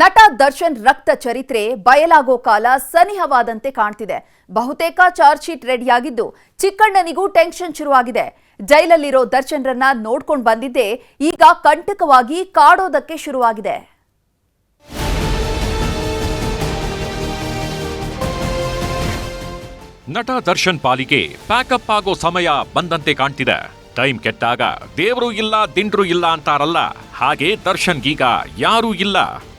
ನಟ ದರ್ಶನ್ ರಕ್ತ ಚರಿತ್ರೆ ಬಯಲಾಗೋ ಕಾಲ ಸನಿಹವಾದಂತೆ ಕಾಣ್ತಿದೆ. ಬಹುತೇಕ ಚಾರ್ಜ್ ಶೀಟ್ ರೆಡಿಯಾಗಿದ್ದು ಚಿಕ್ಕಣ್ಣನಿಗೂ ಟೆನ್ಷನ್ ಶುರುವಾಗಿದೆ. ಜೈಲಲ್ಲಿರೋ ದರ್ಶನ್ರನ್ನ ನೋಡ್ಕೊಂಡು ಬಂದಿದ್ದೆ ಈಗ ಕಂಟಕವಾಗಿ ಕಾಡೋದಕ್ಕೆ ಶುರುವಾಗಿದೆ. ನಟ ದರ್ಶನ್ ಪಾಲಿಗೆ ಪ್ಯಾಕಪ್ ಆಗೋ ಸಮಯ ಬಂದಂತೆ ಕಾಣ್ತಿದೆ. ಟೈಮ್ ಕೆಟ್ಟಾಗ ದೇವರು ಇಲ್ಲ, ದಿಂಡ್ರು ಇಲ್ಲ ಅಂತಾರಲ್ಲ. ಹಾಗೆ ದರ್ಶನ್ಗೀಗ ಯಾರೂ ಇಲ್ಲ.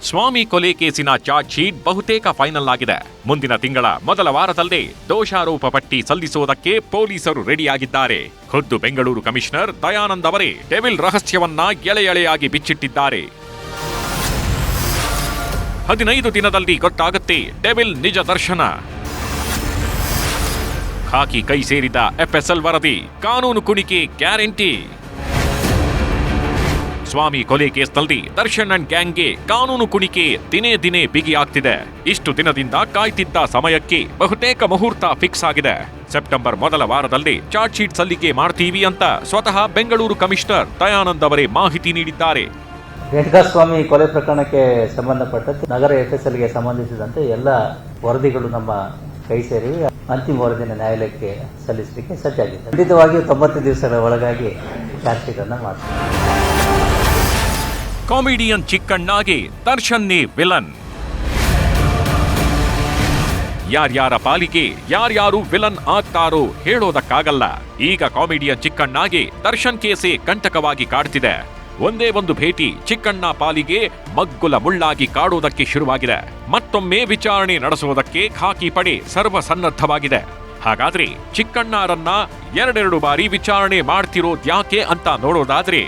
ಸ್ವಾಮಿ ಕೊಲೆ ಕೇಸಿನ ಚಾರ್ಜ್ ಶೀಟ್ ಬಹುತೇಕ ಫೈನಲ್ ಆಗಿದೆ. ಮುಂದಿನ ತಿಂಗಳ ಮೊದಲ ವಾರದಲ್ಲೇ ದೋಷಾರೋಪ ಪಟ್ಟಿ ಸಲ್ಲಿಸುವುದಕ್ಕೆ ಪೊಲೀಸರು ರೆಡಿಯಾಗಿದ್ದಾರೆ. ಖುದ್ದು ಬೆಂಗಳೂರು ಕಮಿಷನರ್ ದಯಾನಂದ್ ಅವರೇ ಡೆವಿಲ್ ರಹಸ್ಯವನ್ನ ಎಳೆ ಎಳೆಯಾಗಿ ಬಿಚ್ಚಿಟ್ಟಿದ್ದಾರೆ. ಹದಿನೈದು ದಿನದಲ್ಲಿ ಗೊತ್ತಾಗುತ್ತೆ, ಡೆವಿಲ್ ನಿಜ ದರ್ಶನ. ಹಾಕಿ ಕೈ ಸೇರಿದ ಎಫ್ಎಸ್ಎಲ್ ವರದಿ, ಕಾನೂನು ಕುಣಿಕೆ ಗ್ಯಾರಂಟಿ. ಸ್ವಾಮಿ ಕೊಲೆ ಕೇಸ್ನಲ್ಲಿ ದರ್ಶನ್ ಅಂಡ್ ಗ್ಯಾಂಗ್ಗೆ ಕಾನೂನು ಕುಣಿಕೆ ದಿನೇ ದಿನೇ ಬಿಗಿಯಾಗ್ತಿದೆ ಇಷ್ಟು ದಿನದಿಂದ ಕಾಯ್ತಿದ್ದ ಸಮಯಕ್ಕೆ ಬಹುತೇಕ ಮುಹೂರ್ತ ಫಿಕ್ಸ್ ಆಗಿದೆ. ಸೆಪ್ಟೆಂಬರ್ ಮೊದಲ ವಾರದಲ್ಲಿ ಚಾರ್ಜ್ ಶೀಟ್ ಸಲ್ಲಿಕೆ ಮಾಡ್ತೀವಿ ಅಂತ ಸ್ವತಃ ಬೆಂಗಳೂರು ಕಮಿಷನರ್ ದಯಾನಂದ್ ಅವರೇ ಮಾಹಿತಿ ನೀಡಿದ್ದಾರೆ. ಸ್ವಾಮಿ ಕೊಲೆ ಪ್ರಕರಣಕ್ಕೆ ಸಂಬಂಧಪಟ್ಟಂತೆ ನಗರ ಎಫ್ಎಸ್ಎಲ್ಗೆ ಸಂಬಂಧಿಸಿದಂತೆ ಎಲ್ಲ ವರದಿಗಳು ನಮ್ಮ ಕೈ ಸೇರಿ ಅಂತಿಮ ವರದಿನ ನ್ಯಾಯಾಲಯಕ್ಕೆ ಸಲ್ಲಿಸಲಿಕ್ಕೆ ಸಜ್ಜಾಗಿದೆ ಖಂಡಿತವಾಗಿಯೂ ತೊಂಬತ್ತು ದಿವಸಗಳ ಒಳಗಾಗಿ ಚಾರ್ಜ್ ಶೀಟ್ ಕಾಮಿಡಿಯನ್ ಚಿಕ್ಕಣ್ಣಾಗಿ ದರ್ಶನ್ನಿ ವಿಲನ್. ಯಾರ್ಯಾರ ಪಾಲಿಗೆ, ಯಾರ್ಯಾರು ವಿಲನ್ ಆಗ್ತಾರೋ ಹೇಳೋದಕ್ಕಾಗಲ್ಲ. ಈಗ ಕಾಮಿಡಿಯನ್ ಚಿಕ್ಕಣ್ಣಾಗಿ ದರ್ಶನ್ ಕೇಸೆ ಕಂಟಕವಾಗಿ ಕಾಡ್ತಿದೆ. ಒಂದೇ ಒಂದು ಭೇಟಿ ಚಿಕ್ಕಣ್ಣ ಪಾಲಿಗೆ ಮಗ್ಗುಲ ಮುಳ್ಳಾಗಿ ಕಾಡುವುದಕ್ಕೆ ಶುರುವಾಗಿದೆ. ಮತ್ತೊಮ್ಮೆ ವಿಚಾರಣೆ ನಡೆಸುವುದಕ್ಕೆ ಖಾಕಿ ಪಡೆ ಸರ್ವಸನ್ನದ್ಧವಾಗಿದೆ. ಹಾಗಾದ್ರೆ ಚಿಕ್ಕಣ್ಣರನ್ನ ಎರಡೆರಡು ಬಾರಿ ವಿಚಾರಣೆ ಮಾಡ್ತಿರೋದ್ಯಾಕೆ ಅಂತ ನೋಡೋದಾದ್ರೆ,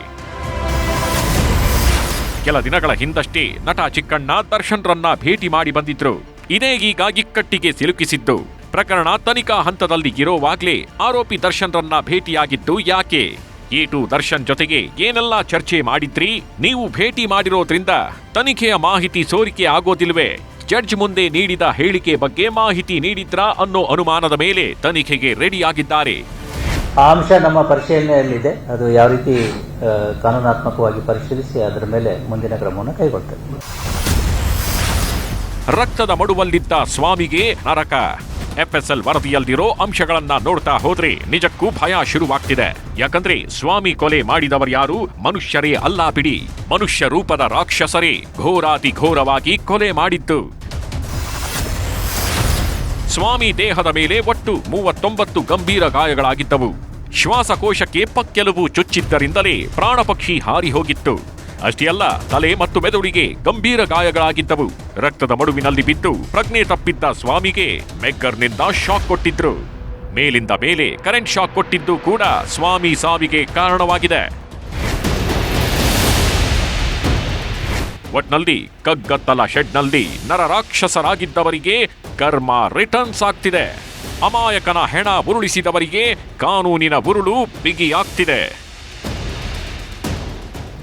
ಕೆಲ ದಿನಗಳ ಹಿಂದಷ್ಟೇ ನಟ ಚಿಕ್ಕಣ್ಣ ದರ್ಶನ್ರನ್ನ ಭೇಟಿ ಮಾಡಿ ಬಂದಿದ್ರು. ಇದೇ ಈಗ ಇಕ್ಕಟ್ಟಿಗೆ ಸಿಲುಕಿಸಿದ್ದು. ಪ್ರಕರಣ ತನಿಖಾ ಹಂತದಲ್ಲಿ ಇರೋವಾಗ್ಲೇ ಆರೋಪಿ ದರ್ಶನ್ರನ್ನ ಭೇಟಿಯಾಗಿದ್ದು ಯಾಕೆ? ಏಟು ದರ್ಶನ್ ಜೊತೆಗೆ ಏನೆಲ್ಲ ಚರ್ಚೆ ಮಾಡಿದ್ರಿ? ನೀವು ಭೇಟಿ ಮಾಡಿರೋದ್ರಿಂದ ತನಿಖೆಯ ಮಾಹಿತಿ ಸೋರಿಕೆ ಆಗೋದಿಲ್ವೇ? ಜಡ್ಜ್ ಮುಂದೆ ನೀಡಿದ ಹೇಳಿಕೆ ಬಗ್ಗೆ ಮಾಹಿತಿ ನೀಡಿದ್ರಾ ಅನ್ನೋ ಅನುಮಾನದ ಮೇಲೆ ತನಿಖೆಗೆ ರೆಡಿಯಾಗಿದ್ದಾರೆ. ಆ ಅಂಶ ನಮ್ಮ ಪರಿಶೀಲನೆಯಲ್ಲಿದೆ. ಅದು ಯಾವ ರೀತಿ ಕಾನೂನಾತ್ಮಕವಾಗಿ ಪರಿಶೀಲಿಸಿ ಅದರ ಮೇಲೆ ಮುಂದಿನ ಕ್ರಮವನ್ನು ಕೈಗೊಳ್ತೇವೆ. ರಕ್ತದ ಮಡುವಲ್ಲಿದ್ದ ಸ್ವಾಮಿಗೆ ನರಕ. ಎಫ್ಎಸ್ಎಲ್ ವರದಿಯಲ್ಲಿರೋ ಅಂಶಗಳನ್ನ ನೋಡ್ತಾ ಹೋದ್ರೆ ನಿಜಕ್ಕೂ ಭಯ ಶುರುವಾಗ್ತಿದೆ. ಯಾಕಂದ್ರೆ ಸ್ವಾಮಿ ಕೊಲೆ ಮಾಡಿದವರ್ಯಾರು ಮನುಷ್ಯರೇ ಅಲ್ಲ ಬಿಡಿ. ಮನುಷ್ಯ ರೂಪದ ರಾಕ್ಷಸರೇ ಘೋರಾತಿ ಘೋರವಾಗಿ ಕೊಲೆ ಮಾಡಿದ್ದು. ಸ್ವಾಮಿ ದೇಹದ ಮೇಲೆ ಒಟ್ಟು ಮೂವತ್ತೊಂಬತ್ತು ಗಂಭೀರ ಗಾಯಗಳಾಗಿದ್ದವು. ಶ್ವಾಸಕೋಶಕ್ಕೆ ಪಕ್ಕೆಲುಬು ಚುಚ್ಚಿದ್ದರಿಂದಲೇ ಪ್ರಾಣಪಕ್ಷಿ ಹಾರಿ ಹೋಗಿತ್ತು. ಅಷ್ಟೇ ಅಲ್ಲ, ತಲೆ ಮತ್ತು ಮೆದುಳಿಗೆ ಗಂಭೀರ ಗಾಯಗಳಾಗಿದ್ದವು. ರಕ್ತದ ಮಡುವಿನಲ್ಲಿ ಬಿದ್ದು ಪ್ರಜ್ಞೆ ತಪ್ಪಿದ್ದ ಸ್ವಾಮಿಗೆ ಮೆಗ್ಗರ್ನಿಂದ ಶಾಕ್ ಕೊಟ್ಟಿದ್ರು. ಮೇಲಿಂದ ಮೇಲೆ ಕರೆಂಟ್ ಶಾಕ್ ಕೊಟ್ಟಿದ್ದು ಕೂಡ ಸ್ವಾಮಿ ಸಾವಿಗೆ ಕಾರಣವಾಗಿದೆ. ಒಟ್ನಲ್ಲಿ ಕಗ್ಗತ್ತಲ ಶೆಡ್ನಲ್ಲಿ ನರರಾಕ್ಷಸರಾಗಿದ್ದವರಿಗೆ ಕರ್ಮ ರಿಟರ್ನ್ಸ್ ಆಗ್ತಿದೆ. ಅಮಾಯಕನ ಹೆಣ ಉರುಳಿಸಿದವರಿಗೆ ಕಾನೂನಿನ ಉರುಳು ಬಿಗಿಯಾಗ್ತಿದೆ.